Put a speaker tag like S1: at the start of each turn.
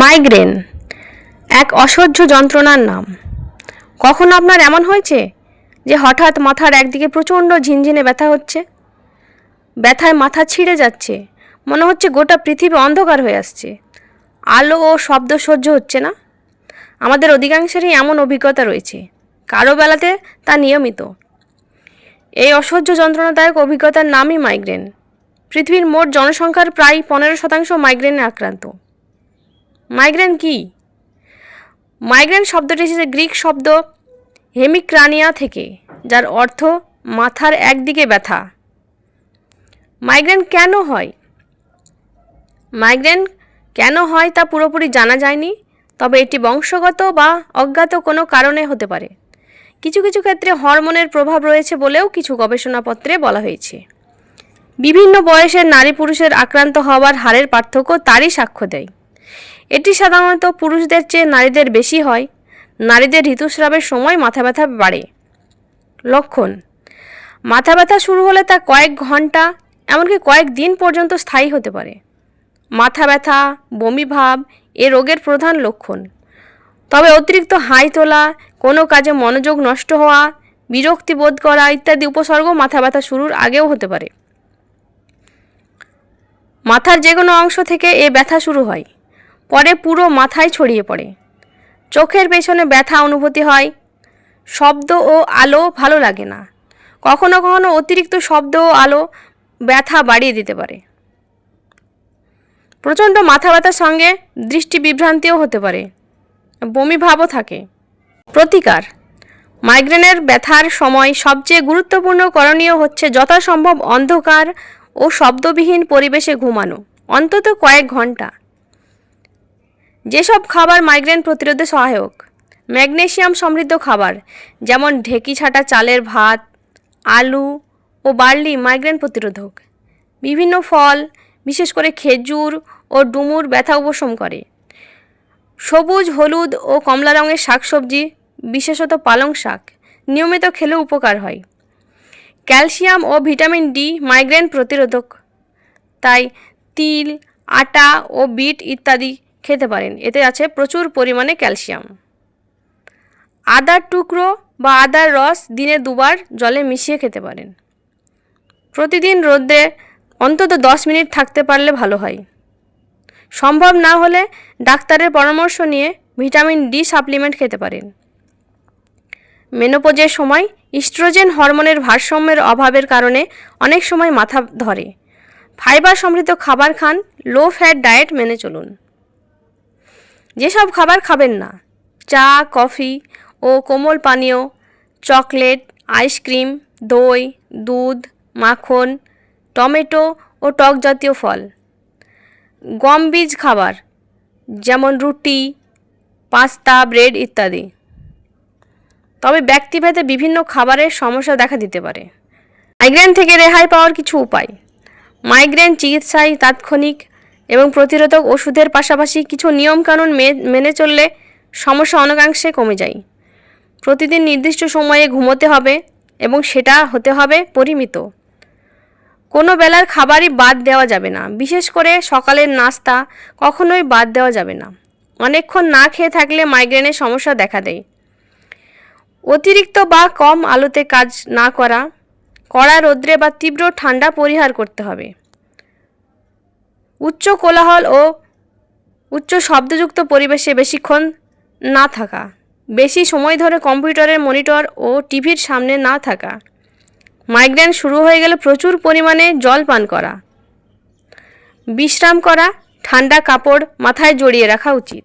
S1: Migraine, এক অসহ্য যন্ত্রণার নাম। কখনো আপনার এমন হয়েছে যে হঠাৎ মাথার একদিকে প্রচণ্ড ঝিনঝিনে ব্যথা হচ্ছে? ব্যথায় মাথা ছিঁড়ে যাচ্ছে, মনে হচ্ছে গোটা পৃথিবী অন্ধকার হয়ে আসছে। আলো ও শব্দ সহ্য হচ্ছে না। আমাদের অধিকাংশেরই এমন অভিজ্ঞতা রয়েছে, কারও বেলাতে তা নিয়মিত। এই অসহ্য যন্ত্রণাদায়ক অভিজ্ঞতার নামই মাইগ্রেন। পৃথিবীর মোট জনসংখ্যার প্রায় পনেরো শতাংশ মাইগ্রেনে আক্রান্ত। মাইগ্রেন কি? মাইগ্রেন শব্দটি এসেছে গ্রিক শব্দ হেমিক্রানিয়া থেকে, যার অর্থ মাথার একদিকে ব্যথা। মাইগ্রেন কেন হয়? মাইগ্রেন কেন হয় তা পুরোপুরি জানা যায়নি, তবে এটি বংশগত বা অজ্ঞাত কোনো কারণে হতে পারে। কিছু কিছু ক্ষেত্রে হরমোনের প্রভাব রয়েছে বলেও কিছু গবেষণাপত্রে বলা হয়েছে। বিভিন্ন বয়সের নারী পুরুষের আক্রান্ত হওয়ার হারের পার্থক্য তারই সাক্ষ্য দেয়। এটি সাধারণত পুরুষদের চেয়ে নারীদের বেশি হয়। নারীদের ঋতুস্রাবের সময় মাথা ব্যথা বাড়ে। লক্ষণ, মাথা ব্যথা শুরু হলে তা কয়েক ঘণ্টা, এমনকি কয়েক দিন পর্যন্ত স্থায়ী হতে পারে। মাথা ব্যথা, বমি ভাব এ রোগের প্রধান লক্ষণ। তবে অতিরিক্ত হাই তোলা, কোনো কাজে মনোযোগ নষ্ট হওয়া, বিরক্তি বোধ করা ইত্যাদি উপসর্গ মাথা ব্যথা শুরুর আগেও হতে পারে। মাথার যে কোনো অংশ থেকে এ ব্যথা শুরু হয়। পরে পুরো মাথায় ছড়িয়ে পড়ে। চোখের পেছনে ব্যথা অনুভূতি হয়। শব্দ ও আলো ভালো লাগে না। কখনো কখনো অতিরিক্ত শব্দ ও আলো ব্যথা বাড়িয়ে দিতে পারে। প্রচণ্ড মাথা ব্যথার সঙ্গে দৃষ্টি বিভ্রান্তিও হতে পারে। বমি ভাবও থাকে। প্রতিকার। মাইগ্রেনের ব্যথার সময় সবচেয়ে গুরুত্বপূর্ণ করণীয় হচ্ছে যথাসম্ভব অন্ধকার ও শব্দবিহীন পরিবেশে ঘুমানো। অন্তত কয়েক ঘণ্টা। যেসব খাবার মাইগ্রেন প্রতিরোধে সহায়ক, ম্যাগনেশিয়াম সমৃদ্ধ খাবার, যেমন ঢেকি ছাটা চালের ভাত, আলু ও বার্লি মাইগ্রেন প্রতিরোধক। বিভিন্ন ফল, বিশেষ করে খেজুর ও ডুমুর ব্যথা উপশম করে। সবুজ, হলুদ ও কমলা রঙের শাকসবজি, বিশেষত পালং শাক, নিয়মিত খেলে উপকার হয়। ক্যালসিয়াম ও ভিটামিন ডি মাইগ্রেন প্রতিরোধক, তাই তিল, আটা ও বিট ইত্যাদি খেতে পারেন। এতে আছে প্রচুর পরিমাণে ক্যালসিয়াম। আদার টুকরো বা আদার রস দিনে দুবার জলে মিশিয়ে খেতে পারেন। প্রতিদিন রোদে অন্তত দশ মিনিট থাকতে পারলে ভালো হয়। সম্ভব না হলে ডাক্তারের পরামর্শ নিয়ে ভিটামিন ডি সাপ্লিমেন্ট খেতে পারেন। মেনোপোজের সময় ইস্ট্রোজেন হরমোনের ভারসাম্যের অভাবের কারণে অনেক সময় মাথা ধরে। ফাইবার সমৃদ্ধ খাবার খান লো ফ্যাট ডায়েট মেনে চলুন। যেসব খাবার খাবেন না, চা, কফি ও কোমল পানীয়, চকলেট, আইসক্রিম, দই, দুধ, মাখন, টমেটো ও টক জাতীয় ফল। গম বীজ খাবার, যেমন রুটি, পাস্তা, ব্রেড ইত্যাদি। তবে ব্যক্তিভেদে বিভিন্ন খাবারের সমস্যা দেখা দিতে পারে। মাইগ্রেন থেকে রেহাই পাওয়ার কিছু উপায়। মাইগ্রেন চিকিৎসায় তাৎক্ষণিক এবং প্রতিরোধক ওষুধের পাশাপাশি কিছু নিয়মকানুন মেনে চললে সমস্যা অনেকাংশে কমে যায়। প্রতিদিন নির্দিষ্ট সময়ে ঘুমোতে হবে এবং সেটা হতে হবে পরিমিত। কোনো বেলার খাবারই বাদ দেওয়া যাবে না। বিশেষ করে সকালের নাস্তা কখনোই বাদ দেওয়া যাবে না। অনেকক্ষণ না খেয়ে থাকলে মাইগ্রেনের সমস্যা দেখা দেয়। অতিরিক্ত বা কম আলোতে কাজ না করা, কড়া রৌদ্রে বা তীব্র ঠান্ডা পরিহার করতে হবে। উচ্চ কোলাহল ও উচ্চ শব্দযুক্ত পরিবেশে বেশিক্ষণ না থাকা, বেশি সময় ধরে কম্পিউটারের মনিটর ও টিভির সামনে না থাকা। মাইগ্রেন শুরু হয়ে গেলে প্রচুর পরিমাণে জল পান করা। বিশ্রাম করা, ঠান্ডা কাপড় মাথায় জড়িয়ে রাখা উচিত।